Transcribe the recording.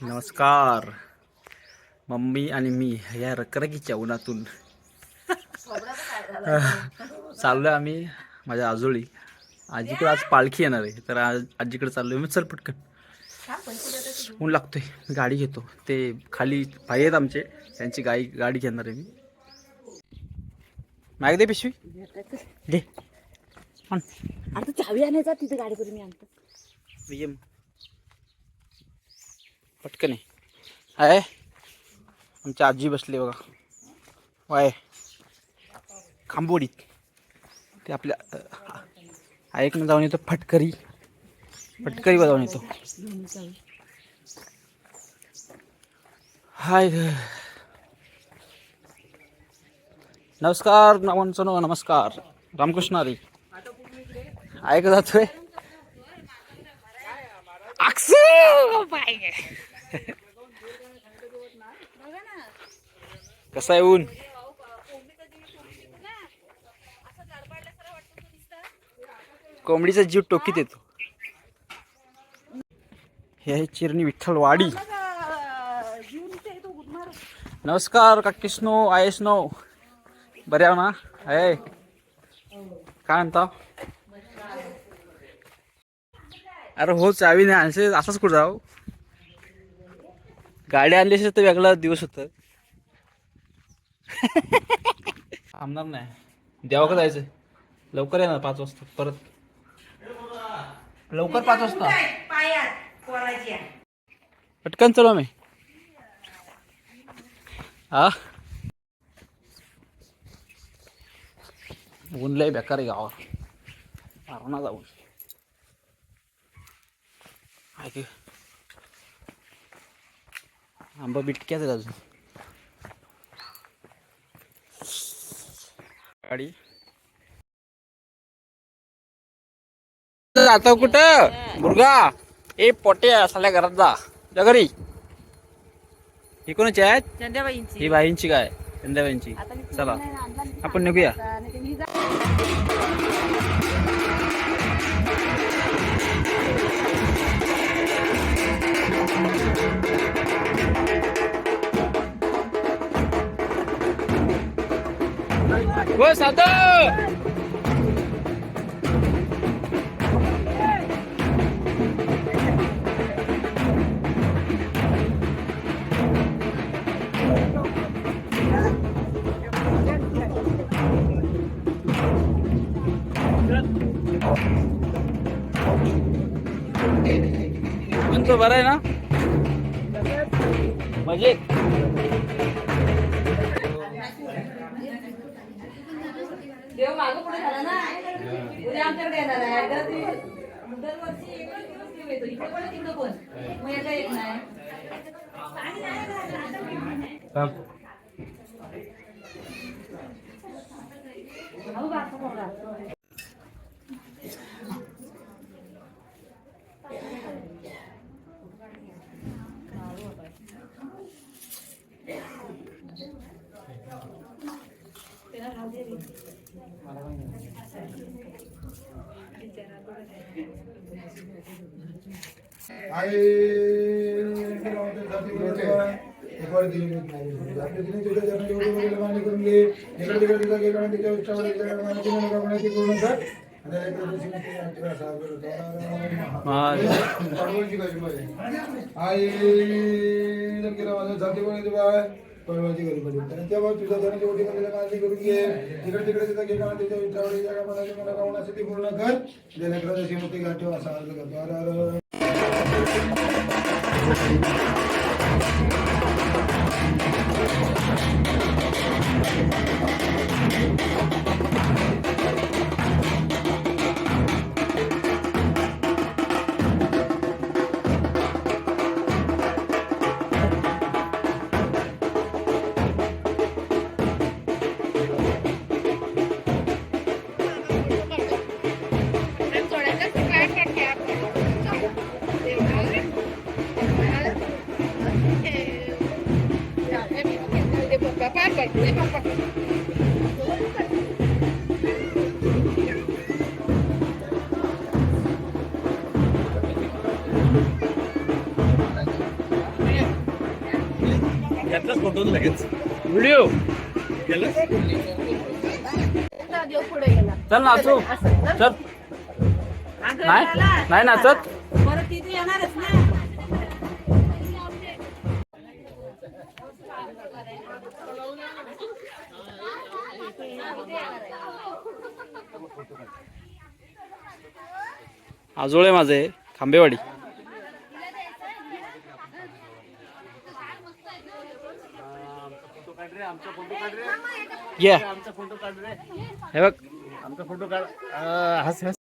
नमस्कार. मम्मी आणि मी या रकरकीच्या उन्हातून. चाललोय आम्ही माझ्या आजोळी. आजीकडे आज पालखी येणार आहे. तर आज आजीकडे चाललोय मी चल पटकन. ऊन लागतोय. गाडी घेतो. ते खाली भाई आहेत आमचे. त्यांची गाई गाडी घेणार आहे मी. माग दे पिशवी. दे. चावी आणायचा तिथे गाडी करून मी आणतो. पटकन आहे आमची आजी बसली बघा. वाय. खांबोडीत ते आपल्या ऐकणं जाऊन येतो फटकरी. फटकरी जाऊन येतो. हाय ग. नमस्कार नमन नमस्कार. रामकृष्ण हरी. ऐक जातोय? अक्षय! कसा आहे ऊन? कोंबडीचा जीव टोकीत येतो. हे आहे चिरणी विठ्ठल वाडी. नमस्कार काकी स्नो बरे आहो ना? आहे काय म्हणता? अरे हो चावी नाही आणसे असंच कुठं जाऊ? गाडी आणली असेल तर वेगळा दिवस होत. थांबणार नाही. देवाकडे जायचं लवकर येणार पाच वाजता परत. लवकर पाच वाजता. पटकन चलो मी हा ऊन लय बेकार आहे गावावर मारणा जाऊन ऐक आंबा बिटक्याच अजून. गाडी. जातो कुठं? मुलगा ए पोट्या साल्या घरात जा. जा घरी. ही कोणाची आहेत? ही बाईंची काय? संध्याबाईंची चला. आपण निघूया. आणि ते मी जा- हो साधू तुमचं बरं आहे ना मजेत देव मागं पुढे झाला ना उद्या आमच्याकडे येणार आहे दर- दरवर्षी एकच दिवस देव येतो इकडे पण तिकडे पण मग याचा येत नाही भाऊ आई एक वगैरे मान्य करून घे इकडे तिकडे तिकडे गेला तिच्या पूर्ण आई माझं जाती कोणी बाय परवाची गरज पडली आणि तेव्हा तुझ्या जनाची ओढी करायला काळजी करून घे इकडे तिकडे तिथं गेला आणि तिच्या इष्टावर तिच्या मनाची मला कावण्याची ती पूर्ण कर जेणेकरून जशी मोठी गाठ असा अर्ज करतो. अरे अरे. फोटो लगेच व्हिडिओ देव पुढे गेला? चल नाचू चल. नाही नाही नाचत? परत तिथे येणारच ना. आजोळे माझे खांबेवाडी. ये. हे बघ. आमचा फोटो काढ. हस हस.